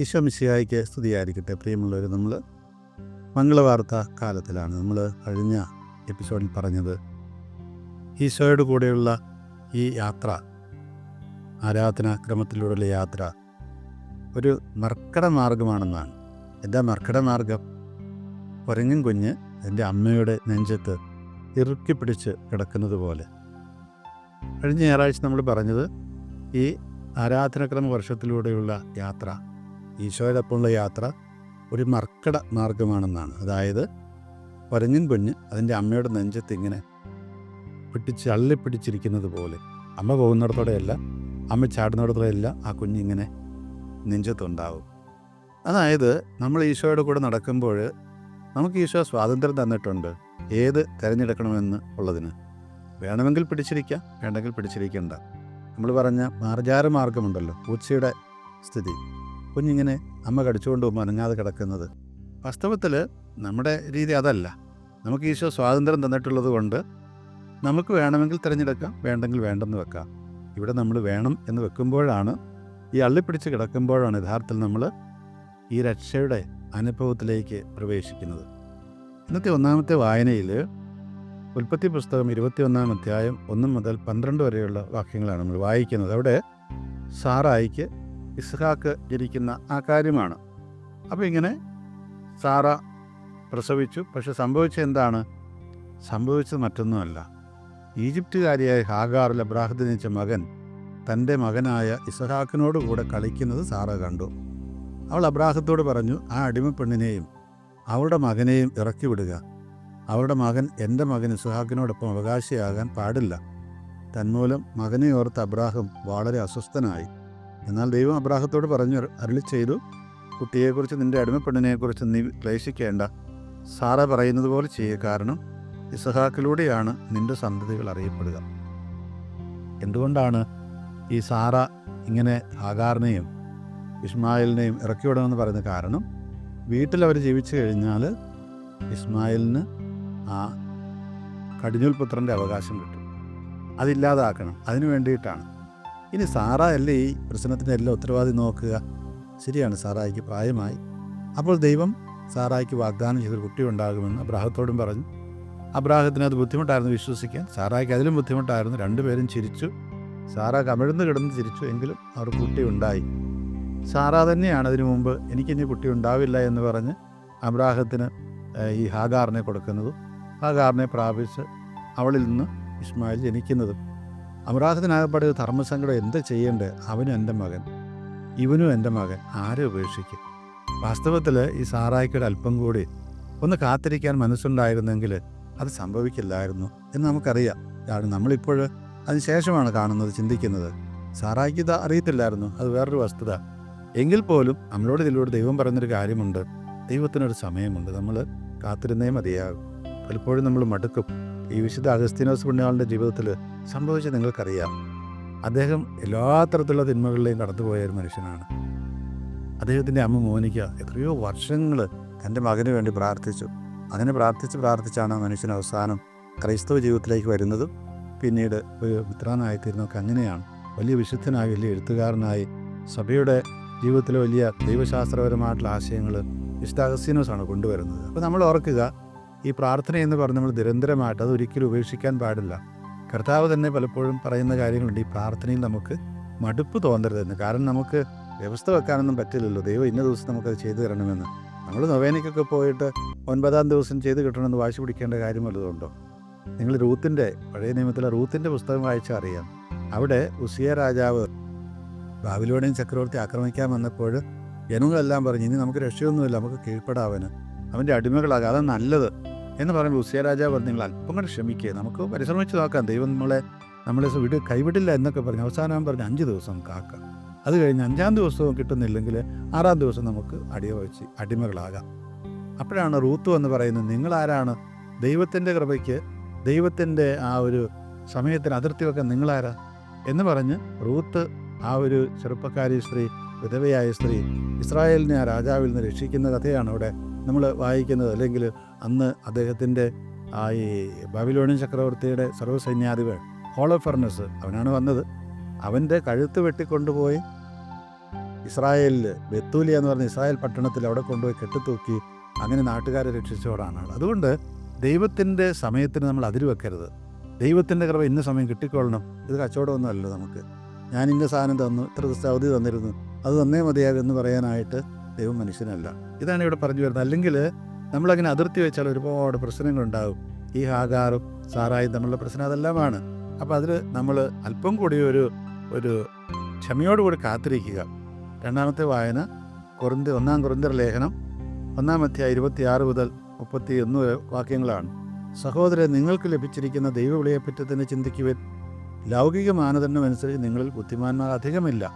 ഈശോ മിശിഹായ്ക്ക് സ്തുതിയായിരിക്കട്ടെ. പ്രിയമുള്ളവർ നമ്മൾ മംഗളവാർത്ത കാലത്തിലാണ്. നമ്മൾ കഴിഞ്ഞ എപ്പിസോഡിൽ പറഞ്ഞത് ഈശോയുടെ കൂടെയുള്ള ഈ യാത്ര ആരാധന ക്രമത്തിലൂടെയുള്ള യാത്ര ഒരു മർക്കട മാർഗമാണെന്നാണ്. എന്താ മർക്കട മാർഗം? കുരങ്ങൻ കുഞ്ഞ് എന്റെ അമ്മയുടെ നെഞ്ചത്ത് ഇറുക്കി പിടിച്ച് കിടക്കുന്നത് പോലെ. കഴിഞ്ഞ ഞായറാഴ്ച നമ്മൾ പറഞ്ഞത് ഈ ആരാധനക്രമ വർഷത്തിലൂടെയുള്ള യാത്ര ഈശോയോടൊപ്പമുള്ള യാത്ര ഒരു മർക്കട മാർഗമാണെന്നാണ്. അതായത് കുരങ്ങൻ പെണ്ണ് അതിന്റെ അമ്മയുടെ നെഞ്ചത്ത് ഇങ്ങനെ പിടിച്ച് അള്ളിപ്പിടിച്ചിരിക്കുന്നത് പോലെ. അമ്മ പോകുന്നിടത്തോടെയല്ല അമ്മ ചാടുന്നിടത്തോടെയല്ല ആ കുഞ്ഞിങ്ങനെ നെഞ്ചത്തുണ്ടാവും. അതായത് നമ്മൾ ഈശോയുടെ കൂടെ നടക്കുമ്പോൾ നമുക്ക് ഈശോ സ്വാതന്ത്ര്യം തന്നിട്ടുണ്ട്. ഏത് തിരഞ്ഞെടുക്കണമെന്ന് ഉള്ളതിന്. വേണമെങ്കിൽ പിടിച്ചിരിക്കാം വേണ്ടെങ്കിൽ പിടിച്ചിരിക്കേണ്ട. നമ്മൾ പറഞ്ഞ മാർജാര മാർഗമുണ്ടല്ലോ പൂച്ചയുടെ സ്ഥിതി. കുഞ്ഞിങ്ങനെ അമ്മ കടിച്ചുകൊണ്ട് പോകുമ്പോൾ അനങ്ങാതെ കിടക്കുന്നത്. വാസ്തവത്തിൽ നമ്മുടെ രീതി അതല്ല. നമുക്ക് ഈശോ സ്വാതന്ത്ര്യം തന്നിട്ടുള്ളത് കൊണ്ട് നമുക്ക് വേണമെങ്കിൽ തിരഞ്ഞെടുക്കാം വേണ്ടെങ്കിൽ വേണ്ടെന്ന് വെക്കാം. ഇവിടെ നമ്മൾ വേണം എന്ന് വെക്കുമ്പോഴാണ് ഈ അള്ളിപ്പിടിച്ച് കിടക്കുമ്പോഴാണ് യഥാർത്ഥത്തിൽ നമ്മൾ ഈ രക്ഷയുടെ അനുഭവത്തിലേക്ക് പ്രവേശിക്കുന്നത്. ഇന്നത്തെ ഒന്നാമത്തെ വായനയിൽ ഉൽപ്പത്തി പുസ്തകം ഇരുപത്തിയൊന്നാം അധ്യായം ഒന്ന് മുതൽ പന്ത്രണ്ട് വരെയുള്ള വാക്യങ്ങളാണ് നമ്മൾ വായിക്കുന്നത്. അവിടെ സാറായിക്ക് ഇസ്ഹാക്ക് ജനിക്കുന്ന ആ കാര്യമാണ്. അപ്പോൾ ഇങ്ങനെ സാറ പ്രസവിച്ചു. പക്ഷെ സംഭവിച്ചത് എന്താണ്? സംഭവിച്ചത് മറ്റൊന്നുമല്ല. ഈജിപ്തുകാരിയായ ഹാഗാറിൽ അബ്രാഹത്ത് ജനിച്ച മകൻ തന്റെ മകനായ ഇസഹാക്കിനോട് കൂടെ കളിക്കുന്നത് സാറ കണ്ടു. അവൾ അബ്രാഹത്തോട് പറഞ്ഞു ആ അടിമപ്പെണ്ണിനെയും അവളുടെ മകനെയും ഇറക്കി വിടുക. അവളുടെ മകൻ എന്റെ മകൻ ഇസഹാക്കിനോടൊപ്പം അവകാശിയാകാൻ പാടില്ല. തന്മൂലം മകനെ ഓർത്ത് അബ്രാഹം വളരെ അസ്വസ്ഥനായി. എന്നാൽ ദൈവം അബ്രാഹത്തോട് പറഞ്ഞു അരുളി ചെയ്തു കുട്ടിയെക്കുറിച്ച് നിന്റെ അടിമപ്പെണ്ണിനെക്കുറിച്ച് നീ ക്ലേശിക്കേണ്ട. സാറ പറയുന്നത് പോലെ ചെയ്യുക കാരണം ഇസഹാക്കിലൂടെയാണ് നിന്റെ സന്തതികൾ അറിയപ്പെടുക. എന്തുകൊണ്ടാണ് ഈ സാറ ഇങ്ങനെ ആകാറിനെയും ഇസ്മായിലിനെയും ഇറക്കി വിടണമെന്ന് പറയുന്ന കാരണം? വീട്ടിൽ അവർ ജീവിച്ചു കഴിഞ്ഞാൽ ഇസ്മായിലിന് ആ കടിഞ്ഞൂൽ പുത്രന്റെ അവകാശം കിട്ടും. അതില്ലാതാക്കണം അതിനു വേണ്ടിയിട്ടാണ്. ഇനി സാറ അല്ലേ ഈ പ്രശ്നത്തിന്റെ എല്ലാം ഉത്തരവാദി നോക്കുക? ശരിയാണ് സാറായിക്ക് പ്രായമായി. അപ്പോൾ ദൈവം സാറായിക്ക് വാഗ്ദാനം ചെയ്തൊരു കുട്ടി ഉണ്ടാകുമെന്ന് അബ്രാഹത്തോടും പറഞ്ഞു. അബ്രാഹത്തിന് അത് ബുദ്ധിമുട്ടായിരുന്നു വിശ്വസിക്കാൻ. സാറായിക്ക് അതിലും ബുദ്ധിമുട്ടായിരുന്നു. രണ്ടുപേരും ചിരിച്ചു. സാറ കമിഴ്ന്ന് കിടന്ന് ചിരിച്ചു എങ്കിലും അവർ കുട്ടി ഉണ്ടായി. സാറ തന്നെയാണ് അതിനു മുമ്പ് എനിക്കിനി കുട്ടി ഉണ്ടാവില്ല എന്ന് പറഞ്ഞ് അബ്രാഹത്തിന് ഈ ഹാഗാറിനെ കൊടുക്കുന്നതും. ഹാഗാറിനെ പ്രാപിച്ച് അവളിൽ നിന്ന് ഇസ്മായിൽ ജനിക്കുന്നതും. അബ്രാഹത്തിനാകപ്പാടെ ഒരു ധർമ്മസങ്കടം എന്ത് ചെയ്യേണ്ടത് അവനും എന്റെ മകൻ. ഇവനും എന്റെ മകൻ. ആരെ ഉപേക്ഷിക്കും? വാസ്തവത്തിൽ ഈ സാറായിക്കയുടെ അല്പം കൂടി ഒന്ന് കാത്തിരിക്കാൻ മനസ്സുണ്ടായിരുന്നെങ്കിൽ അത് സംഭവിക്കില്ലായിരുന്നു എന്ന് നമുക്കറിയാം. കാരണം നമ്മളിപ്പോൾ അതിനുശേഷമാണ് കാണുന്നത് ചിന്തിക്കുന്നത്. സാറായിക്ക് ഇത് അറിയത്തില്ലായിരുന്നു. അത് വേറൊരു വസ്തുത. എങ്കിൽ പോലും നമ്മളോട് ഇതിലൂടെ ദൈവം പറഞ്ഞൊരു കാര്യമുണ്ട്. ദൈവത്തിനൊരു സമയമുണ്ട്. നമ്മൾ കാത്തിരുന്നേ മതിയാകും. പലപ്പോഴും നമ്മൾ മടുക്കും. ഈ വിശുദ്ധ അഗസ്തീനോസ് പുണ്യാളിന്റെ ജീവിതത്തിൽ സംഭവിച്ചത് നിങ്ങൾക്കറിയാം. അദ്ദേഹം എല്ലാ തരത്തിലുള്ള തിന്മകളിലെയും കടന്നുപോയ ഒരു മനുഷ്യനാണ്. അദ്ദേഹത്തിന്റെ അമ്മ മോനിക്ക എത്രയോ വർഷങ്ങൾ തന്റെ മകന് വേണ്ടി പ്രാർത്ഥിച്ചു. അങ്ങനെ പ്രാർത്ഥിച്ച് പ്രാർത്ഥിച്ചാണ് മനുഷ്യൻ അവസാനം ക്രൈസ്തവ ജീവിതത്തിലേക്ക് വരുന്നതും പിന്നീട് ഒരു മിത്രാനായിത്തീരുന്നൊക്കെ അങ്ങനെയാണ്. വലിയ വിശുദ്ധനായി വലിയ എഴുത്തുകാരനായി സഭയുടെ ജീവിതത്തിലെ വലിയ ദൈവശാസ്ത്രപരമായിട്ടുള്ള ആശയങ്ങൾ വിശുദ്ധ അഗസ്തീനോസാണ് കൊണ്ടുവരുന്നത്. അപ്പോൾ നമ്മൾ ഓർക്കുക ഈ പ്രാർത്ഥന എന്ന് പറഞ്ഞ് നമ്മൾ നിരന്തരമായിട്ട് അത് ഒരിക്കലും ഉപേക്ഷിക്കാൻ പാടില്ല. കർത്താവ് തന്നെ പലപ്പോഴും പറയുന്ന കാര്യങ്ങളുണ്ട്. ഈ പ്രാർത്ഥനയിൽ നമുക്ക് മടുപ്പ് തോന്നരുതെന്ന്. കാരണം നമുക്ക് വ്യവസ്ഥ വെക്കാനൊന്നും പറ്റില്ലല്ലോ. ദൈവം ഇന്ന ദിവസം നമുക്കത് ചെയ്തു തരണമെന്ന്. നമ്മൾ നൊവേനയ്ക്കൊക്കെ പോയിട്ട് ഒൻപതാം ദിവസം ചെയ്ത് കിട്ടണമെന്ന് വാശി പിടിക്കേണ്ട കാര്യം വല്ലതുണ്ടോ നിങ്ങൾ റൂത്തിന്റെ പഴയ നിയമത്തിലെ റൂത്തിന്റെ പുസ്തകം വായിച്ചാൽ അറിയാം. അവിടെ ഉസിയ രാജാവ് ബാബിലോണിയൻ ചക്രവർത്തി ആക്രമിക്കാൻ വന്നപ്പോൾ ജനങ്ങളെല്ലാം പറഞ്ഞു ഇനി നമുക്ക് രക്ഷയൊന്നുമില്ല നമുക്ക് കീഴ്പ്പെടാവന്. അവന്റെ അടിമകളാകാം. അതാണ് നല്ലത്. എന്ന് പറയുമ്പോൾ ഉസിയ രാജാവ് പറഞ്ഞു നിങ്ങൾ അല്പം കൂടെ ക്ഷമിക്കുക നമുക്ക് പരിശ്രമിച്ച് നോക്കാം. ദൈവം നമ്മളെ നമ്മളെ വിട് കൈവിടില്ല എന്നൊക്കെ പറഞ്ഞു അവസാനം പറഞ്ഞ് അഞ്ച് ദിവസം കാക്ക. അത് കഴിഞ്ഞ് അഞ്ചാം ദിവസവും കിട്ടുന്നില്ലെങ്കിൽ ആറാം ദിവസം നമുക്ക് അടിയ വെച്ച് അടിമകളാകാം. അപ്പോഴാണ് റൂത്തു എന്ന് പറയുന്നത് നിങ്ങളാരാണ്? ദൈവത്തിന്റെ കൃപയ്ക്ക് ദൈവത്തിന്റെ ആ ഒരു സമയത്തിന് അതിർത്തി വെക്കാൻ നിങ്ങളാരാ? എന്ന് പറഞ്ഞ് റൂത്ത് ആ ഒരു ചെറുപ്പക്കാരി സ്ത്രീ വിധവയായ സ്ത്രീ ഇസ്രായേലിനെ ആ രാജാവിൽ നിന്ന് രക്ഷിക്കുന്ന കഥയാണ് അവിടെ നമ്മൾ വായിക്കുന്നത് അല്ലെങ്കിൽ അന്ന് അദ്ദേഹത്തിന്റെ ആ ഈ ബാബിലോണിയൻ ചക്രവർത്തിയുടെ സർവസൈന്യാധിപൻ ഹോളോഫർണസ് അവനാണ് വന്നത്. അവന്റെ കഴുത്ത് വെട്ടിക്കൊണ്ടുപോയി ഇസ്രായേലിൽ ബത്തൂലിയ എന്ന് പറഞ്ഞ ഇസ്രായേൽ പട്ടണത്തിൽ അവിടെ കൊണ്ടുപോയി കെട്ടിത്തൂക്കി അങ്ങനെ നാട്ടുകാരെ രക്ഷിച്ചവരാണ് അതുകൊണ്ട് ദൈവത്തിന്റെ സമയത്തിന് നമ്മൾ അതിര് വെക്കരുത്. ദൈവത്തിന്റെ കൃപ ഇന്ന സമയം കിട്ടിക്കൊള്ളണം. ഇത് കച്ചവടമൊന്നുമല്ല നമുക്ക്. ഞാൻ ഇന്ന സാധനം തന്നു ഇത്ര അവധി തന്നിരുന്നു അത് തന്നേ മതിയാകും എന്ന് പറയാനായിട്ട് ദൈവം മനുഷ്യനല്ല. ഇതാണ് ഇവിടെ പറഞ്ഞു വരുന്നത്. അല്ലെങ്കിൽ നമ്മളങ്ങനെ അതിർത്തി വെച്ചാൽ ഒരുപാട് പ്രശ്നങ്ങളുണ്ടാകും. ഈ ഹാഗാറും സാറായും തമ്മിലുള്ള പ്രശ്നം അതെല്ലാമാണ്. അപ്പോൾ അതിൽ നമ്മൾ അല്പം കൂടി ഒരു ഒരു ക്ഷമയോടുകൂടി കാത്തിരിക്കുക. രണ്ടാമത്തെ വായന കുറുന്തി ഒന്നാം കൊറിന്തർ ലേഖനം ഒന്നാമത്തെ ഇരുപത്തി ഇരുപത്തിയാറ് മുതൽ മുപ്പത്തി ഒന്ന് വാക്യങ്ങളാണ്. സഹോദരൻ നിങ്ങൾക്ക് ലഭിച്ചിരിക്കുന്ന ദൈവവിളിയെപ്പറ്റി തന്നെ ചിന്തിക്കുവാൻ. ലൗകിക മാനദണ്ഡമനുസരിച്ച് നിങ്ങളിൽ ബുദ്ധിമാന്മാർ അധികമില്ല.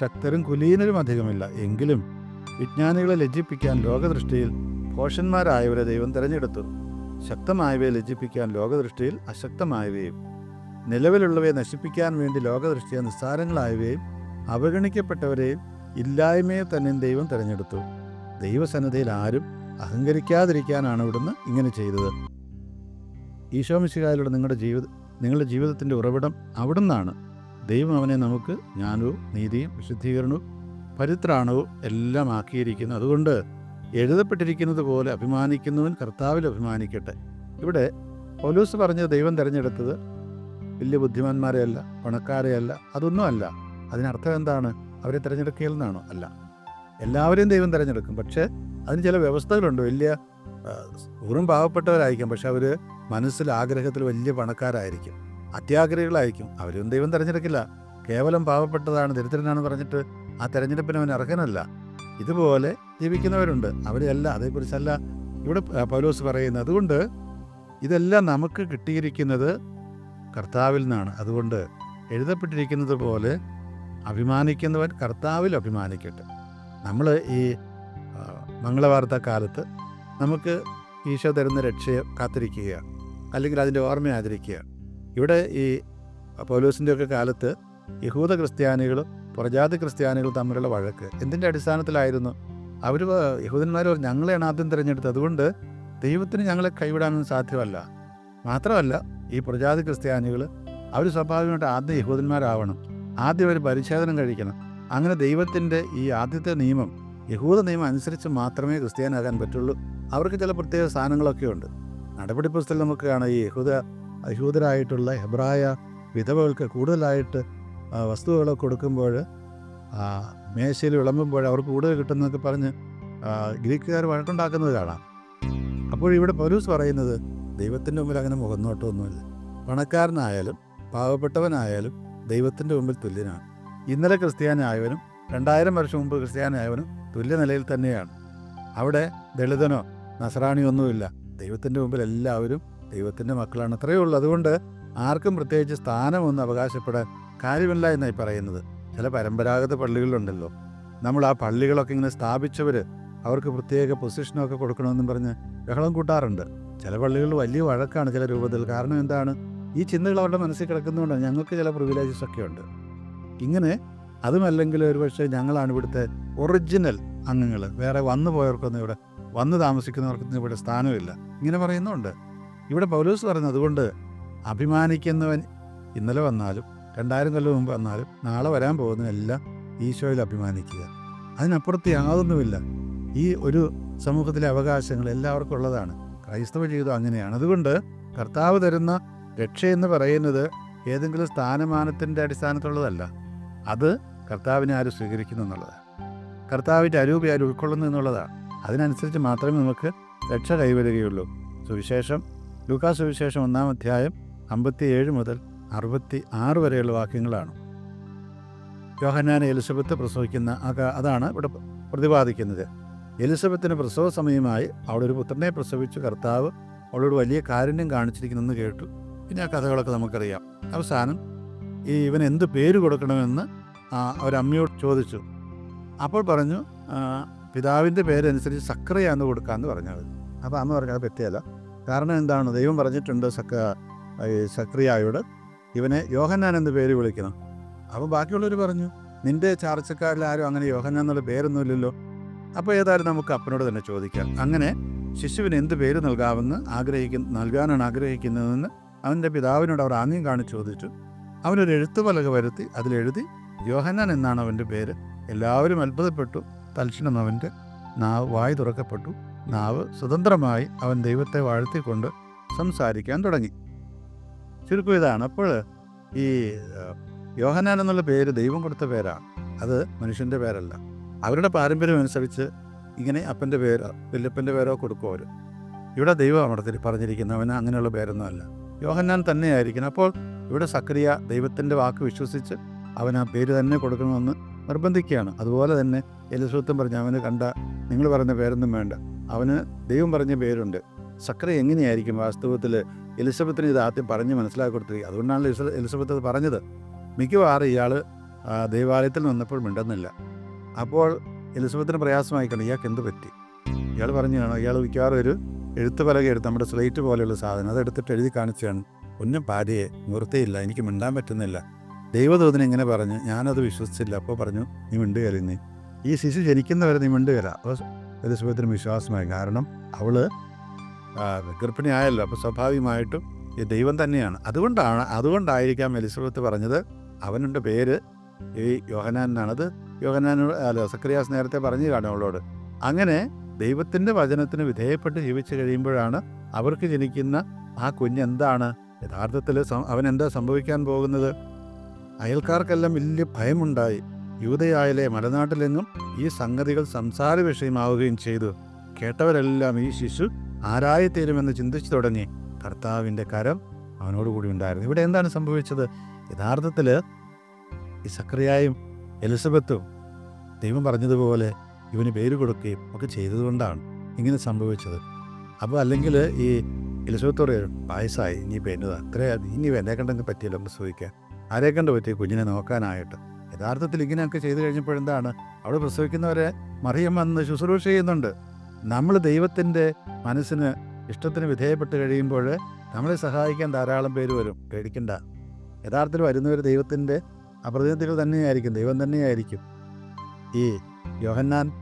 ശക്തരും കുലീനരും അധികമില്ല. എങ്കിലും വിജ്ഞാനികളെ ലജ്ജിപ്പിക്കാൻ ലോകദൃഷ്ടിയിൽ ഭോഷന്മാരായവരെ ദൈവം തിരഞ്ഞെടുത്തു. ശക്തമായവയെ ലജ്ജിപ്പിക്കാൻ ലോകദൃഷ്ടിയിൽ അശക്തമായവയും നിലവിലുള്ളവയെ നശിപ്പിക്കാൻ വേണ്ടി ലോകദൃഷ്ടിയെ നിസ്സാരങ്ങളായവയും അവഗണിക്കപ്പെട്ടവരെയും ഇല്ലായ്മയെ തന്നെ ദൈവം തിരഞ്ഞെടുത്തു. ദൈവസന്നദ്ധയിൽ ആരും അഹങ്കരിക്കാതിരിക്കാനാണ് ഇവിടുന്ന് ഇങ്ങനെ ചെയ്തത്. ഈശോമിശികായിലൂടെ നിങ്ങളുടെ ജീവിത നിങ്ങളുടെ ജീവിതത്തിന്റെ ഉറവിടം അവിടുന്നാണ്. ദൈവം അവനെ നമുക്ക് ജ്ഞാനവും നീതിയും വിശുദ്ധീകരണവും പരിത്രാണവും എല്ലാം ആക്കിയിരിക്കുന്നു അതുകൊണ്ട് എഴുതപ്പെട്ടിരിക്കുന്നത് പോലെ അഭിമാനിക്കുന്നവൻ കർത്താവിൽ അഭിമാനിക്കട്ടെ. ഇവിടെ പൗലൂസ് പറഞ്ഞ ദൈവം തിരഞ്ഞെടുത്തത് വലിയ ബുദ്ധിമാന്മാരെയല്ല പണക്കാരെയല്ല അതൊന്നുമല്ല. അതിനർത്ഥം എന്താണ്? അവരെ തിരഞ്ഞെടുക്കുകയിൽ നിന്നാണോ അല്ല. എല്ലാവരെയും ദൈവം തിരഞ്ഞെടുക്കും. പക്ഷേ അതിന് ചില വ്യവസ്ഥകളുണ്ട്. വലിയ ഊറും പാവപ്പെട്ടവരായിരിക്കും. പക്ഷെ അവർ മനസ്സിൽ ആഗ്രഹത്തിൽ വലിയ പണക്കാരായിരിക്കും. അത്യാഗ്രഹികളായിരിക്കും. അവരും ദൈവം തിരഞ്ഞെടുക്കില്ല. കേവലം പാവപ്പെട്ടതാണ് ദരിദ്രനാണെന്ന് പറഞ്ഞിട്ട് ആ തെരഞ്ഞെടുപ്പിന് അവൻ അർഹനല്ല. ഇതുപോലെ ജീവിക്കുന്നവരുണ്ട്. അവരെയല്ല അതേക്കുറിച്ചല്ല ഇവിടെ പൗലോസ് പറയുന്നത്. അതുകൊണ്ട് ഇതെല്ലാം നമുക്ക് കിട്ടിയിരിക്കുന്നത് കർത്താവിൽ നിന്നാണ്. അതുകൊണ്ട് എഴുതപ്പെട്ടിരിക്കുന്നത് പോലെ അഭിമാനിക്കുന്നവൻ കർത്താവിൽ അഭിമാനിക്കട്ടെ. നമ്മൾ ഈ മംഗളവാർത്ത കാലത്ത് നമുക്ക് ഈശോ തരുന്ന രക്ഷയെ കാത്തിരിക്കുക അല്ലെങ്കിൽ അതിന്റെ ഓർമ്മ ഇവിടെ ഈ പൗലോസിന്റെയൊക്കെ കാലത്ത് യഹൂദ ക്രിസ്ത്യാനികളും പുറജാതി ക്രിസ്ത്യാനികൾ തമ്മിലുള്ള വഴക്ക് എന്തിന്റെ അടിസ്ഥാനത്തിലായിരുന്നു? അവർ യഹൂദന്മാർ ഞങ്ങളെയാണ് ആദ്യം തിരഞ്ഞെടുത്തത്. അതുകൊണ്ട് ദൈവത്തിന് ഞങ്ങളെ കൈവിടാനൊന്നും സാധ്യമല്ല. മാത്രമല്ല ഈ പ്രജാതി ക്രിസ്ത്യാനികൾ അവർ സ്വാഭാവികമായിട്ട് ആദ്യം യഹൂദന്മാരാവണം. ആദ്യം അവർ പരിച്ഛേദനം കഴിക്കണം. അങ്ങനെ ദൈവത്തിന്റെ ഈ ആദ്യത്തെ നിയമം യഹൂദ നിയമം അനുസരിച്ച് മാത്രമേ ക്രിസ്ത്യാനാകാൻ പറ്റുള്ളൂ. അവർക്ക് ചില പ്രത്യേക സ്ഥാനങ്ങളൊക്കെ ഉണ്ട്. നടപടി പുസ്തകം നമുക്ക് കാണാം ഈ യഹൂദ യഹൂദരായിട്ടുള്ള ഹെബ്രായ വിധവകൾക്ക് കൂടുതലായിട്ട് ആ, വസ്തുക്കളൊക്കെ കൊടുക്കുമ്പോൾ മേശയിൽ വിളമ്പുമ്പോൾ അവർക്ക് കൂടുതൽ കിട്ടുന്നതൊക്കെ പറഞ്ഞ് ഗ്രീക്കുകാർ വഴക്കുണ്ടാക്കുന്നത് കാണാം. അപ്പോൾ ഇവിടെ പൗലൂസ് പറയുന്നത് ദൈവത്തിന്റെ മുമ്പിൽ അങ്ങനെ മുഖന്നോട്ടമൊന്നുമില്ല പണക്കാരനായാലും പാവപ്പെട്ടവനായാലും ദൈവത്തിന്റെ മുമ്പിൽ തുല്യനാണ്. ഇന്നലെ ക്രിസ്ത്യാനായവനും രണ്ടായിരം വർഷം മുമ്പ് ക്രിസ്ത്യാനായവനും തുല്യ നിലയിൽ തന്നെയാണ്. അവിടെ ദളിതനോ നസറാണിയോ ഒന്നുമില്ല ദൈവത്തിന്റെ മുമ്പിൽ എല്ലാവരും ദൈവത്തിന്റെ മക്കളാണ്. അത്രയേ ഉള്ളൂ. അതുകൊണ്ട് ആർക്കും പ്രത്യേകിച്ച് സ്ഥാനമൊന്നും അവകാശപ്പെടാൻ കാര്യമില്ല എന്നായി പറയുന്നത്. ചില പരമ്പരാഗത പള്ളികളുണ്ടല്ലോ നമ്മൾ ആ പള്ളികളൊക്കെ ഇങ്ങനെ സ്ഥാപിച്ചവർ അവർക്ക് പ്രത്യേക പൊസിഷനൊക്കെ കൊടുക്കണമെന്നും പറഞ്ഞ് ബഹളം കൂട്ടാറുണ്ട്. ചില പള്ളികളിൽ വലിയ വഴക്കാണ് ചില രൂപത്തിൽ കാരണം എന്താണ്? ഈ ചിന്തകൾ അവരുടെ മനസ്സിൽ കിടക്കുന്നതുകൊണ്ടാണ് ഞങ്ങൾക്ക് ചില പ്രിവിലേജസ് ഒക്കെ ഉണ്ട്. ഇങ്ങനെ അതുമല്ലെങ്കിൽ ഒരുപക്ഷെ ഞങ്ങളാണ് ഇവിടുത്തെ ഒറിജിനൽ അംഗങ്ങൾ. വേറെ വന്നു പോയവർക്കൊന്നും ഇവിടെ വന്ന് താമസിക്കുന്നവർക്കൊന്നും ഇവിടെ സ്ഥാനമില്ല. ഇങ്ങനെ പറയുന്നുണ്ട്. ഇവിടെ പൗലൂസ് പറയുന്നത് അതുകൊണ്ട് അഭിമാനിക്കുന്നവൻ ഇന്നലെ വന്നാലും രണ്ടായിരം കൊല്ലം മുമ്പ് വന്നാലും നാളെ വരാൻ പോകുന്നതെല്ലാം ഈശോയിൽ അഭിമാനിക്കുക. അതിനപ്പുറത്ത് യാതൊന്നുമില്ല. ഈ ഒരു സമൂഹത്തിലെ അവകാശങ്ങൾ എല്ലാവർക്കും ഉള്ളതാണ്. ക്രൈസ്തവ ജീവിതം അങ്ങനെയാണ്. അതുകൊണ്ട് കർത്താവ് തരുന്ന രക്ഷ എന്ന് പറയുന്നത് ഏതെങ്കിലും സ്ഥാനമാനത്തിന്റെ അടിസ്ഥാനത്തുള്ളതല്ല അത് കർത്താവിനെ ആര് സ്വീകരിക്കുന്നു എന്നുള്ളതാണ് കർത്താവിന്റെ അരൂപി ആര് ഉൾക്കൊള്ളുന്നു എന്നുള്ളതാണ്. അതിനനുസരിച്ച് മാത്രമേ നമുക്ക് രക്ഷ കൈവരുകയുള്ളൂ. സുവിശേഷം ലൂക്കാ സുവിശേഷം ഒന്നാം അധ്യായം അമ്പത്തി ഏഴ് മുതൽ അറുപത്തി ആറ് വരെയുള്ള വാക്യങ്ങളാണ്. യോഹന്നാൻ എലിസബത്ത് പ്രസവിക്കുന്ന അതാണ് ഇവിടെ പ്രതിപാദിക്കുന്നത്. എലിസബത്തിന് പ്രസവ സമയമായി അവളൊരു പുത്രനെ പ്രസവിച്ചു കർത്താവ് അവളോട് വലിയ കാരുണ്യം കാണിച്ചിരിക്കുന്നെന്ന് കേട്ടു. പിന്നെ ആ കഥകളൊക്കെ നമുക്കറിയാം. അവസാനം ഈ ഇവൻ എന്ത് പേര് കൊടുക്കണമെന്ന് അവരമ്മയോട് ചോദിച്ചു. അപ്പോൾ പറഞ്ഞു പിതാവിന്റെ പേരനുസരിച്ച് സക്രയാന്ന് കൊടുക്കാമെന്ന് പറഞ്ഞത് അപ്പോൾ അമ്മ പറഞ്ഞത് പറ്റിയല്ല കാരണം എന്താണ്? ദൈവം പറഞ്ഞിട്ടുണ്ട് സക്ക സക്രിയായോട്. ഇവനെ യോഹന്നാൻ എന്ന് പേര് വിളിക്കണം. അപ്പോൾ ബാക്കിയുള്ളവർ പറഞ്ഞു നിന്റെ ചാർച്ചക്കാരിൽ ആരും അങ്ങനെ യോഹന്നാൻ എന്നുള്ള പേരൊന്നുമില്ലല്ലോ. അപ്പോൾ ഏതായാലും നമുക്ക് അപ്പനോട് തന്നെ ചോദിക്കാം. അങ്ങനെ ശിശുവിന് എന്ത് പേര് നൽകാമെന്ന് ആഗ്രഹിക്കുന്ന നൽകാനാണ് ആഗ്രഹിക്കുന്നതെന്ന് അവന്റെ പിതാവിനോട് അവർ ആംഗ്യം കാണിച്ച് ചോദിച്ചു. അവനൊരു എഴുത്തുപലക വരുത്തി അതിലെഴുതി യോഹന്നാൻ എന്നാണ് അവന്റെ പേര്. എല്ലാവരും അത്ഭുതപ്പെട്ടു. തൽക്ഷണം അവന്റെ നാവ് വായി തുറക്കപ്പെട്ടു. നാവ് സ്വതന്ത്രമായി അവൻ ദൈവത്തെ വാഴ്ത്തിക്കൊണ്ട് സംസാരിക്കാൻ തുടങ്ങി. ചുരുക്കം ഇതാണ് അപ്പോൾ ഈ യോഹനാൻ എന്നുള്ള പേര് ദൈവം കൊടുത്ത പേരാണ്. അത് മനുഷ്യന്റെ പേരല്ല. അവരുടെ പാരമ്പര്യം അനുസരിച്ച് ഇങ്ങനെ അപ്പന്റെ പേരോ വല്യപ്പന്റെ പേരോ കൊടുക്കും അവർ ഇവിടെ ദൈവം പറഞ്ഞിരിക്കുന്നു. അവന് അങ്ങനെയുള്ള പേരൊന്നുമല്ല. യോഹന്നാൻ തന്നെയായിരിക്കണം. അപ്പോൾ ഇവിടെ സക്രിയ ദൈവത്തിന്റെ വാക്ക് വിശ്വസിച്ച് അവൻ ആ പേര് തന്നെ കൊടുക്കണമെന്ന് നിർബന്ധിക്കുകയാണ്. അതുപോലെ തന്നെ എലിസൂത്തം പറഞ്ഞു അവന് കണ്ട നിങ്ങൾ പറഞ്ഞ പേരൊന്നും വേണ്ട. അവന് ദൈവം പറഞ്ഞ പേരുണ്ട്. സക്രിയ എങ്ങനെയായിരിക്കും വാസ്തവത്തിൽ എലിസബത്തിന് ഇത് ആദ്യം പറഞ്ഞ് മനസ്സിലാക്കി കൊടുത്തിരിക്കുക അതുകൊണ്ടാണ് എലിസ- എലിസബത്ത് അത് പറഞ്ഞത്. മിക്കവാറും ഇയാൾ ദേവാലയത്തിൽ വന്നപ്പോൾ മിണ്ടുന്നില്ല. അപ്പോൾ എലിസബത്തിന് പ്രയാസമായി കാണും ഇയാൾക്ക് എന്ത് പറ്റി? ഇയാൾ പറഞ്ഞു ഇയാൾ മിക്കവാറും ഒരു എഴുത്ത് പലക എടുത്ത് നമ്മുടെ സ്ലേറ്റ് പോലെയുള്ള സാധനം അതെടുത്തിട്ട് എഴുതി കാണിച്ചാണ് ഒന്നും പാടിയെ നിർത്തിയില്ല എനിക്ക് മിണ്ടാൻ പറ്റുന്നില്ല. ദൈവദൂതൻ ഇങ്ങനെ പറഞ്ഞു ഞാനത് വിശ്വസിച്ചില്ല. അപ്പോൾ പറഞ്ഞു നീ മിണ്ടുകയല്ല നീ? ഈ ശിശു ജനിക്കുന്നവരെ നീ മിണ്ടുകയല്ല. അപ്പോൾ എലിസബത്തിന് വിശ്വാസമായി. കാരണം അവൾ ആ, ഗർഭിണിയായല്ലോ അപ്പോൾ സ്വാഭാവികമായിട്ടും ഈ ദൈവം തന്നെയാണ്. അതുകൊണ്ടാണ് അതുകൊണ്ടായിരിക്കാം എലിസബത്ത് പറഞ്ഞത് അവനുണ്ട് പേര് ഈ യോഹനാൻ എന്നാണത്. യോഹനാനോട് അല്ല സക്രിയാസ് നേരത്തെ പറഞ്ഞു കാണും അവളോട്. അങ്ങനെ ദൈവത്തിന്റെ വചനത്തിന് വിധേയപ്പെട്ട് ജീവിച്ചു കഴിയുമ്പോഴാണ് അവർക്ക് ജനിക്കുന്ന ആ കുഞ്ഞ് എന്താണ്? യഥാർത്ഥത്തിൽ അവൻ എന്താ സംഭവിക്കാൻ പോകുന്നത്? അയൽക്കാർക്കെല്ലാം വലിയ ഭയമുണ്ടായി. യൂതയായാലെ മലനാട്ടിലെങ്ങും ഈ സംഗതികൾ സംസാര വിഷയമാവുകയും ചെയ്തു. കേട്ടവരെല്ലാം ഈ ശിശു ആരായിത്തീരുമെന്ന് ചിന്തിച്ചു തുടങ്ങി കർത്താവിന്റെ കരം അവനോടുകൂടി ഉണ്ടായിരുന്നു. ഇവിടെ എന്താണ് സംഭവിച്ചത്? യഥാർത്ഥത്തിൽ ഈ സക്രിയായും എലിസബത്തും ദൈവം പറഞ്ഞതുപോലെ ഇവന് പേര് കൊടുക്കുകയും ഒക്കെ ചെയ്തതുകൊണ്ടാണ് ഇങ്ങനെ സംഭവിച്ചത്. അപ്പോൾ അല്ലെങ്കിൽ ഈ എലിസബത്ത് പറയും വയസ്സായി ഇനി പേരുന്നത് അത്ര ഇനി എന്നെ കണ്ടെങ്കിൽ പറ്റിയല്ലോ? പ്രസവിക്കാൻ ആരെ കണ്ട് പറ്റി? കുഞ്ഞിനെ നോക്കാനായിട്ട്. യഥാർത്ഥത്തിൽ ഇങ്ങനെയൊക്കെ ചെയ്തു കഴിഞ്ഞപ്പോഴെന്താണ്? അവിടെ പ്രസവിക്കുന്നവരെ മറിയം വന്ന് ശുശ്രൂഷ ചെയ്യുന്നുണ്ട്. നമ്മൾ ദൈവത്തിന്റെ മനസ്സിന് ഇഷ്ടത്തിന് വിധേയപ്പെട്ട് കഴിയുമ്പോൾ നമ്മളെ സഹായിക്കാൻ ധാരാളം പേര് വരും. പേടിക്കണ്ട. യഥാർത്ഥത്തിൽ വരുന്നവർ ദൈവത്തിന്റെ അപ്രതിനിധികൾ തന്നെയായിരിക്കും. ദൈവം തന്നെയായിരിക്കും. ഈ യോഹന്നാൻ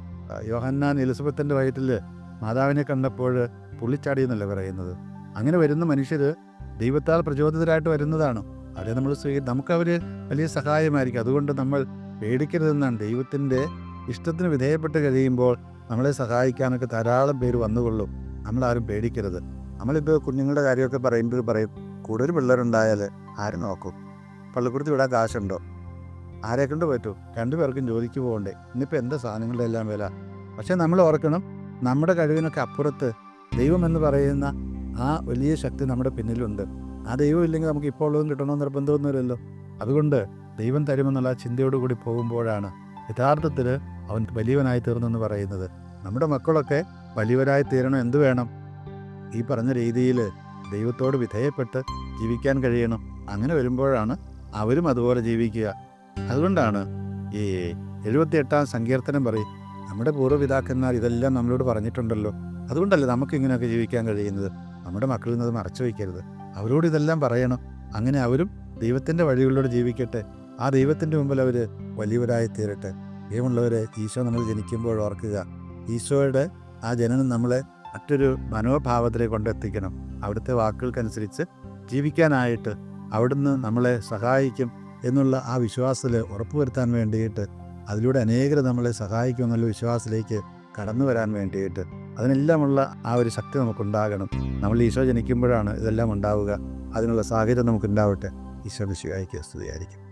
യോഹന്നാൻ എലിസബത്തിന്റെ വയറ്റിൽ മാതാവിനെ കണ്ടപ്പോൾ പുള്ളിച്ചാടി എന്നല്ലേ പറയുന്നത്? അങ്ങനെ വരുന്ന മനുഷ്യർ ദൈവത്താൽ പ്രചോദിതരായിട്ട് വരുന്നതാണ്. അവരെ നമ്മൾ സ്വീകരി നമുക്കവർ വലിയ സഹായമായിരിക്കും. അതുകൊണ്ട് നമ്മൾ പേടിക്കരുതെന്നാണ് ദൈവത്തിന്റെ ഇഷ്ടത്തിന് വിധേയപ്പെട്ട് കഴിയുമ്പോൾ നമ്മളെ സഹായിക്കാനൊക്കെ ധാരാളം പേര് വന്നുകൊള്ളും. നമ്മളാരും പേടിക്കരുത്. നമ്മളിപ്പോൾ കുഞ്ഞുങ്ങളുടെ കാര്യമൊക്കെ പറയുമ്പോൾ പറയും കൂടുതൽ പിള്ളേരുണ്ടായാൽ ആര് നോക്കും? പള്ളിക്കൂടത്തിൽ വിടാൻ കാശുണ്ടോ? ആരെ കൊണ്ട് പറ്റൂ? രണ്ടുപേർക്കും ജോലിക്ക് പോകണ്ടേ? ഇന്നിപ്പോൾ എന്താ സാധനങ്ങളുടെ എല്ലാം വില? പക്ഷേ നമ്മൾ ഓർക്കണം നമ്മുടെ കഴിവിനൊക്കെ അപ്പുറത്ത് ദൈവം എന്ന് പറയുന്ന ആ വലിയ ശക്തി നമ്മുടെ പിന്നിലുണ്ട്. ആ ദൈവം ഇല്ലെങ്കിൽ നമുക്ക് ഇപ്പോൾ ഉള്ളതും കിട്ടണമെന്ന് നിർബന്ധമൊന്നുമില്ലല്ലോ. അതുകൊണ്ട് ദൈവം തരുമെന്നുള്ള ചിന്തയോടുകൂടി പോകുമ്പോഴാണ് യഥാർത്ഥത്തിൽ അവൻ വലിയവനായി തീർന്നു എന്ന് പറയുന്നത്. നമ്മുടെ മക്കളൊക്കെ വലിയവരായി തീരണം എന്ത് വേണം? ഈ പറഞ്ഞ രീതിയിൽ ദൈവത്തോട് വിധേയപ്പെട്ട് ജീവിക്കാൻ കഴിയണം. അങ്ങനെ വരുമ്പോഴാണ് അവരും അതുപോലെ ജീവിക്കുക. അതുകൊണ്ടാണ് ഈ എഴുപത്തിയെട്ടാം സങ്കീർത്തനം പറയും നമ്മുടെ പൂർവപിതാക്കന്മാർ ഇതെല്ലാം നമ്മളോട് പറഞ്ഞിട്ടുണ്ടല്ലോ. അതുകൊണ്ടല്ലേ നമുക്ക് ഇങ്ങനെയൊക്കെ ജീവിക്കാൻ കഴിയുന്നത്? നമ്മുടെ മക്കളിൽ നിന്ന് മറച്ചു വയ്ക്കരുത്. അവരോട് ഇതെല്ലാം പറയണം. അങ്ങനെ അവരും ദൈവത്തിന്റെ വഴികളിലൂടെ ജീവിക്കട്ടെ. ആ ദൈവത്തിന്റെ മുമ്പിൽ അവർ വലിയവരായി തീരട്ടെ. ദൈവമുള്ളവരെ ഈശോ നമ്മൾ ജനിക്കുമ്പോൾ ഓർക്കുക. ഈശോയുടെ ആ ജനനം നമ്മളെ മറ്റൊരു മനോഭാവത്തിലേക്ക് കൊണ്ടെത്തിക്കണം. അവിടുത്തെ വാക്കുകൾക്കനുസരിച്ച് ജീവിക്കാനായിട്ട് അവിടുന്ന് നമ്മളെ സഹായിക്കും എന്നുള്ള ആ വിശ്വാസത്തിൽ ഉറപ്പുവരുത്താൻ വേണ്ടിയിട്ട് അതിലൂടെ അനേകർ നമ്മളെ സഹായിക്കും എന്നുള്ള വിശ്വാസത്തിലേക്ക് കടന്നു വരാൻ വേണ്ടിയിട്ട് അതിനെല്ലാമുള്ള ആ ഒരു ശക്തി നമുക്കുണ്ടാകണം. നമ്മൾ ഈശോ ജനിക്കുമ്പോഴാണ് ഇതെല്ലാം ഉണ്ടാവുക. അതിനുള്ള സാഹചര്യം നമുക്കുണ്ടാവട്ടെ. ഈശോ വിശ്വായിക്ക് സ്തുതിയായിരിക്കും.